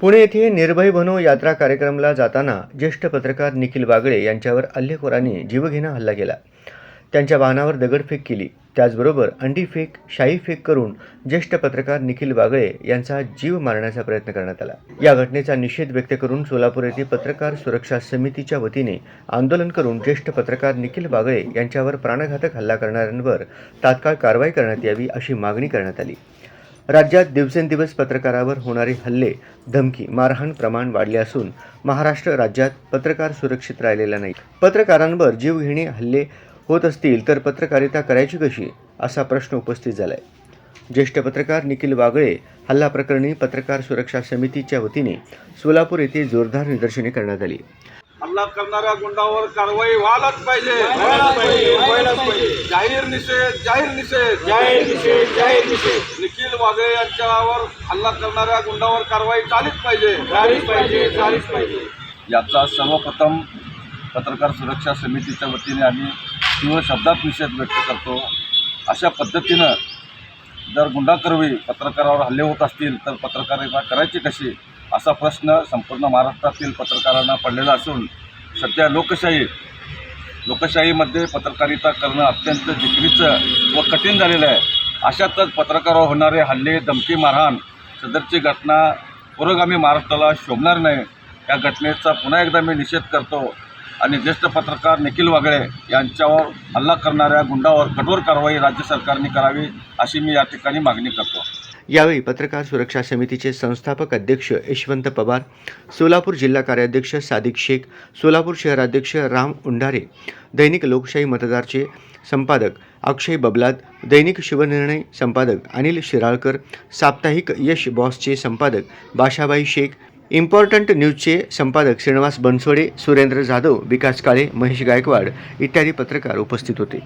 पुणे येथे निर्भय बनो यात्रा कार्यक्रमाला जाताना ज्येष्ठ पत्रकार निखिल बागळे यांच्यावर हल्लेखोरांनी जीवघेणा हल्ला केला. त्यांच्या वाहनावर दगडफेक केली. त्याचबरोबर अंडी फेक शाही शाईफेक करून ज्येष्ठ पत्रकार निखिल बागळे यांचा जीव मारण्याचा प्रयत्न करण्यात आला. या घटनेचा निषेध व्यक्त करून सोलापूर येथे पत्रकार सुरक्षा समितीच्या वतीने आंदोलन करून ज्येष्ठ पत्रकार निखिल बागळे यांच्यावर प्राणघातक हल्ला करणाऱ्यांवर तात्काळ कारवाई करण्यात यावी अशी मागणी करण्यात आली. राज्यात दिवसेंदिवस पत्रकारावर होणारे हल्ले धमकी मारहाण प्रमाण वाढले असून महाराष्ट्र राज्यात पत्रकार सुरक्षित राहिलेला नाही. पत्रकारांवर जीवघेणे हल्ले होत असतील तर पत्रकारिता करायची कशी? असा प्रश्न उपस्थित झालाय. ज्येष्ठ पत्रकार निखिल वागळे हल्ला प्रकरणी पत्रकार सुरक्षा समितीच्या वतीने सोलापूर येथे जोरदार निदर्शने करण्यात आली. हल्ला करणाऱ्या गुंडावर कारवाई व्हायलाच पाहिजे. जाहीर निषेध जाहीर निषेध. जाहीर निषेध जाहीर निषेध. निखिल वागळे यांच्यावर हल्ला करणाऱ्या गुंडावर कारवाई झालीच पाहिजे. झालीच पाहिजे झालीच पाहिजे. याचा सर्वप्रथम पत्रकार सुरक्षा समितीच्या वतीने आम्ही तीव्र शब्दात निषेध व्यक्त करतो. अशा पद्धतीनं जर गुंडाकरवी पत्रकारावर हल्ले होत असतील तर पत्रकारिता करायची कशी? असा प्रश्न संपूर्ण महाराष्ट्रातील पत्रकारांना पडलेला असून सध्या लोकशाही लोकशाहीमध्ये पत्रकारिता करणं अत्यंत जिकरीचं व कठीण झालेलं आहे. अशातच पत्रकारावर होणारे हल्ले धमकी मारहाण सदरची घटना पुरोगामी महाराष्ट्राला शोभणार नाही. या घटनेचा पुन्हा एकदा मी निषेध करतो. आणि ज्येष्ठ पत्रकार निखिल वागळे यांच्यावर हल्ला करणाऱ्या गुंडावर कठोर कारवाई राज्य सरकारने करावी अशी मी या ठिकाणी मागणी करतो. यावेळी पत्रकार सुरक्षा समितीचे संस्थापक अध्यक्ष यशवंत पवार सोलापूर जिल्हा कार्याध्यक्ष सादिक शेख सोलापूर शहराध्यक्ष राम उंडारे दैनिक लोकशाही मतदारचे संपादक अक्षय बबलाद दैनिक शिवनिर्णय संपादक अनिल शिराळकर साप्ताहिक यश बॉसचे संपादक बाशाबाई शेख इम्पॉर्टंट न्यूजचे संपादक श्रीनिवास बनसोडे सुरेंद्र जाधव विकास काळे महेश गायकवाड इत्यादी पत्रकार उपस्थित होते.